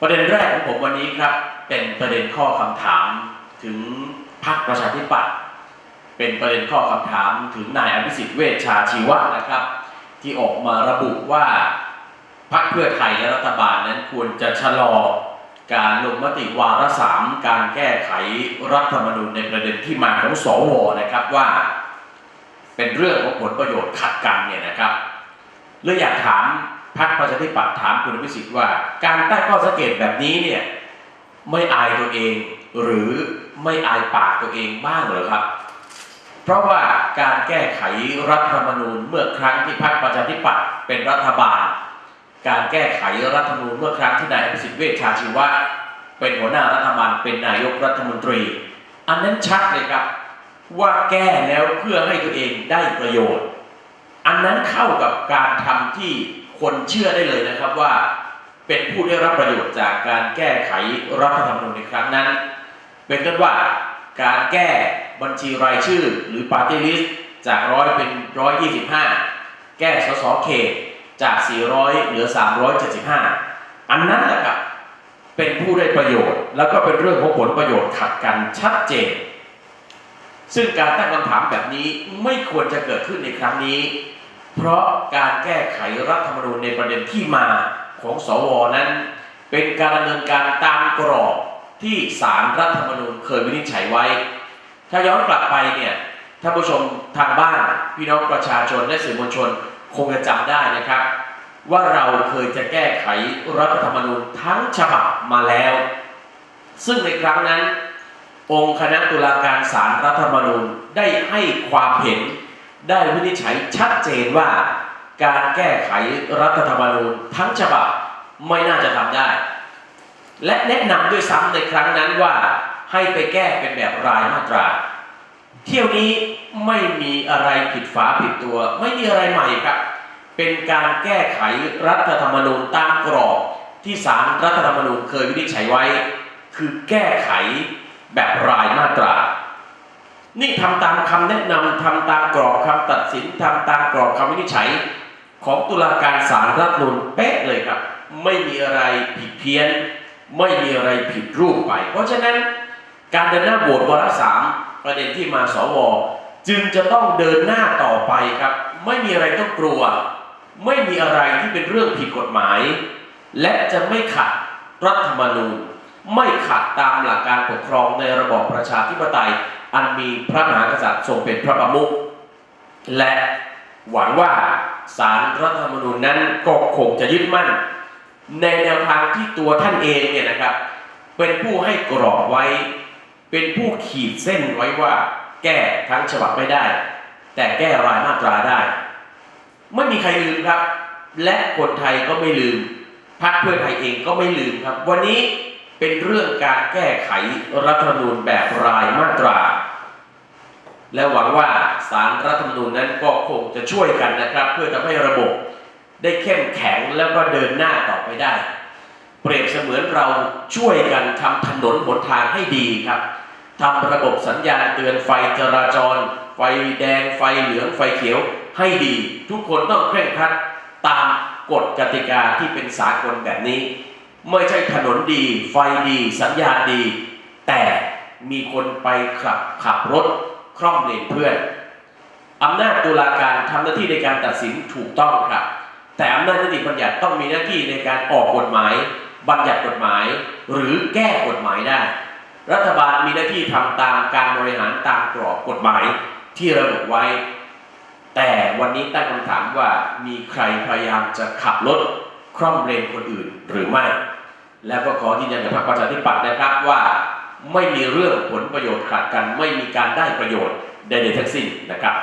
ประเด็นแรกของผมวันนี้ครับ เป็นประเด็นข้อคำถามถึงพรรคประชาธิปัตย์เป็นประเด็นข้อคำถามถึงนายอภิสิทธิ์เวชชาชีวะนะครับ ที่ออกมาระบุว่าพรรคเพื่อไทยและรัฐบาลนั้นควรจะชะลอการลงมติวาระสามการแก้ไขรัฐธรรมนูญในประเด็นที่มาของสวนะครับว่า เป็นเรื่องของผลประโยชน์ขัดกันเนี่ยนะครับเลยอยากถาม พรรคประชาธิปัตย์ถามคุณอภิสิทธิ์ว่า การตั้งข้อสังเกตแบบนี้เนี่ยไม่อายตัวเอง หรือไม่อายปากตัวเองบ้างเหรอครับ เพราะว่าการแก้ไขรัฐธรรมนูญเมื่อครั้งที่พรรคประชาธิปัตย์เป็นรัฐบาล การแก้ไขรัฐธรรมนูญเมื่อครั้งที่นายอภิสิทธิ์เวชชาชีวะเป็นหัวหน้ารัฐบาลเป็นนายกรัฐมนตรี อันนั้นชัดเลยครับว่าแก้แล้วเพื่อให้ตัวเองได้ประโยชน์ อันนั้นเข้ากับการทำที่ คนเชื่อได้เลยนะครับว่าเป็นผู้ได้รับประโยชน์จากการแก้ไขรัฐธรรมนูญในครั้งนั้น เป็นต้นว่าการแก้บัญชีรายชื่อหรือปาร์ตี้ลิสต์จากร้อยเป็นร้อยยี่สิบห้าแก้สสเขตจาก 400 เหลือ 375 อันนั้นแหละครับเป็นผู้ได้ประโยชน์ แล้วก็เป็นเรื่องของผลประโยชน์ขัดกันชัดเจน ซึ่งการตั้งคำถามแบบนี้ไม่ควรจะเกิดขึ้นในครั้งนี้ เพราะการแก้ไขรัฐธรรมนูญในประเด็นที่มาของสวนั้น เป็นการดำเนินการตามกรอบที่สารรัฐธรรมนูญเคยวินิจฉัยไว้ ถ้าย้อนกลับไปเนี่ยท่านผู้ชมทางบ้านพี่น้องประชาชนและสื่อมวลชนคงจะจำได้นะครับ ว่าเราเคยจะแก้ไขรัฐธรรมนูญทั้งฉบับมาแล้ว ซึ่งในครั้งนั้น องค์คณะตุลาการศารรัฐธรรมนูญได้ให้ความเห็น ได้วินิจฉัยชัดเจนว่า การแก้ไขรัฐธรรมนูญทั้งฉบับไม่น่าจะทำได้ และแนะนำด้วยซ้ำในครั้งนั้นว่าให้ไปแก้เป็นแบบรายมาตรา เที่ยวนี้ไม่มีอะไรผิดฝาผิดตัว ไม่มีอะไรใหม่ครับเป็นการแก้ไขรัฐธรรมนูญตามกรอบที่ศาลรัฐธรรมนูญเคยวินิจฉัยไว้ คือแก้ไขแบบรายมาตรา นี่ทำตามคำแนะนำทำตามกรอบคำตัดสินทำตามกรอบคำวินิจฉัย ของตุลาการศาลรัฐมนูญเป๊ะเลยครับ ไม่มีอะไรผิดเพี้ยน ไม่มีอะไรผิดรูปไป เพราะฉะนั้นการเดินหน้าโหวตวาระสามประเด็นที่มาสวจึงจะต้องเดินหน้าต่อไปครับ ไม่มีอะไรต้องกลัว ไม่มีอะไรที่เป็นเรื่องผิดกฎหมาย และจะไม่ขัดรัฐธรรมนูญ ไม่ขัดตามหลักการปกครองในระบอบประชาธิปไตย อันมีพระมหากษัตริย์ทรงเป็นพระประมุขและหวังว่าสารรัฐธรรมนูญนั้นก็คงจะยึดมั่น ในแนวทางที่ตัวท่านเองเนี่ยนะครับ เป็นผู้ให้กรอบไว้ เป็นผู้ขีดเส้นไว้ว่า แก้ทั้งฉบับไม่ได้ แต่แก้รายมาตราได้ ไม่มีใครลืมครับ และคนไทยก็ไม่ลืมพรรคเพื่อไทยเองก็ไม่ลืมครับ วันนี้ เป็นเรื่องการแก้ไขรัฐธรรมนูญแบบรายมาตรา และหวังว่าสารรัฐธรรมนูญนั้นก็คงจะช่วยกันนะครับ เพื่อทำให้ระบบได้เข้มแข็งแล้วก็เดินหน้าต่อไปได้ เปรียบเสมือนเราช่วยกันทำถนนหนทางให้ดีครับทำระบบสัญญาณเตือนไฟจราจร ไฟแดงไฟเหลืองไฟเขียวให้ดี ทุกคนต้องเคร่งครัดตามกฎกติกาที่เป็นสากลแบบนี้ ไม่ใช่ถนนดี ไฟดี สัญญาณดี แต่มีคนไปขับขับรถคล่อมเลนเพื่อนอำนาจตุลาการทำหน้าที่ในการตัดสินถูกต้องครับ แต่อำนาจนิติบัญญัติต้องมีหน้าที่ในการออกกฎหมาย บัญญัติกฎหมาย หรือแก้กฎหมายได้ รัฐบาลมีหน้าที่ทำตามการบริหารตามกรอบกฎหมายที่ระบุไว้ แต่วันนี้ตั้งคำถามว่ามีใครพยายามจะขับรถคร่อมเลนคนอื่นหรือไม่ แล้วก็ขอยืนยันกับพรรคประชาธิปัตย์นะครับว่าไม่มีเรื่องผลประโยชน์ขัดกัน ไม่มีการได้ประโยชน์ใดๆทั้งสิ้นนะครับ